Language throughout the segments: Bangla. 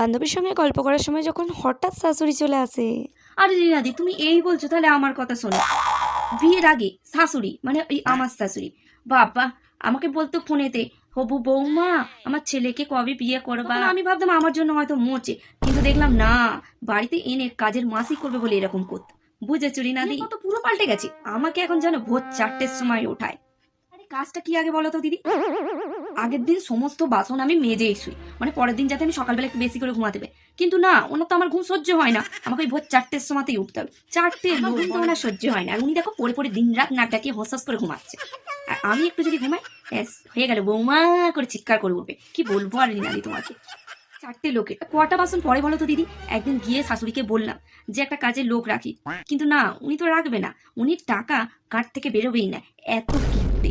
বান্ধবীর সঙ্গে গল্প করার সময় যখন হঠাৎ শাশুড়ি চলে আসে। আরে রিনাদি তুমি এই বলছো তাহলে আমার কথা শোনো। বিয়ের আগে শাশুড়ি মানে এই আমার শাশুড়ি বাবা আমাকে বলতো ফোনেতে হবু বৌমা আমার ছেলেকে কবে বিয়ে করবা? আমি ভাবতাম আমার জন্য হয়তো মোচে কিন্তু দেখলাম না বাড়িতে এনে কাজের মাসি করবে বলে এরকম করতো। বুঝেছ রিনাদি তো পুরো পাল্টে গেছে। আমাকে এখন যেন ভোর চারটের সময় ওঠায়। কাজটা কি আগে বলো তো দিদি? আগের দিন সমস্ত বাসন আমি মেজেই শুই। মানে পরের দিন যাতে আমি সকালবেলা একটু বেশি করে ঘুমাতে পারি। কিন্তু না ওনার তো আমার ঘুম সহ্য হয় না। আমাকে ওই ভোর চারটের সময়তেই উঠতে হবে। চারটে ঘুম তো ওনার সহ্য হয় না। আর উনি দেখো পরে পরে দিন রাত নাক ডাকিয়ে হসাস করে ঘুমাচ্ছে। আর আমি একটু যদি ঘুমাই ব্যাস হয়ে গেল। বৌমা করে চিৎকার করে উঠবে। কি বলব আর রিনাদি তোমাকে? চারটে লোকের কটা বাসন পরে বলো তো দিদি? একদিন গিয়ে শাশুড়িকে বললাম যে একটা কাজে লোক রাখি। কিন্তু না উনি তো রাখবে না। উনি টাকা কাঠ থেকে বেরোবেই না। এত কিপটে।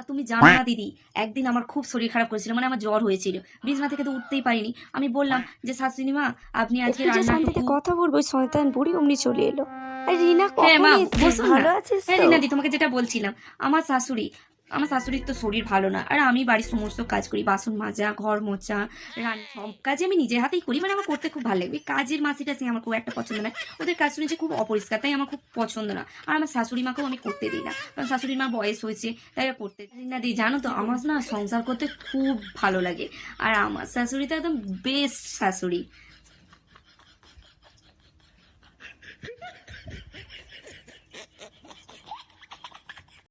আর তুমি জানো না দিদি একদিন আমার খুব শরীর খারাপ করেছিল মানে আমার জ্বর হয়েছিল। বিছনা থেকে তো উঠতেই পারিনি। আমি বললাম যে শাশুড়ি মা আপনি আজকে রান্না কথা বলব শয়তান বুড়ি অমনি চলে এলো। আর রিনা হ্যাঁ, কখন মা। ভালো আছিস হ্যাঁ রিনা রিনাদি তোমাকে যেটা বলছিলাম আমার শাশুড়ি আমার শাশুড়ির তো শরীর ভালো না, আর আমি বাড়ির সমস্ত কাজ করি, বাসন মাজা, ঘর মোচা রান্না সব কাজে আমি নিজের হাতেই করি মানে আমার করতে খুব ভালো লাগবে কাজের মাসিটা সে আমার খুব একটা পছন্দ না, ওদের কাজ শুনেছি খুব অপরিষ্কার, তাই আমার খুব পছন্দ না। আর আমার শাশুড়ি মাকেও আমি করতে দিই না, কারণ শাশুড়ির মা বয়স হয়েছে, তাই করতে দিই না দিই জানো তো, আমার না সংসার করতে খুব ভালো লাগে। আর আমার শাশুড়ি তো একদম বেস্ট শাশুড়ি।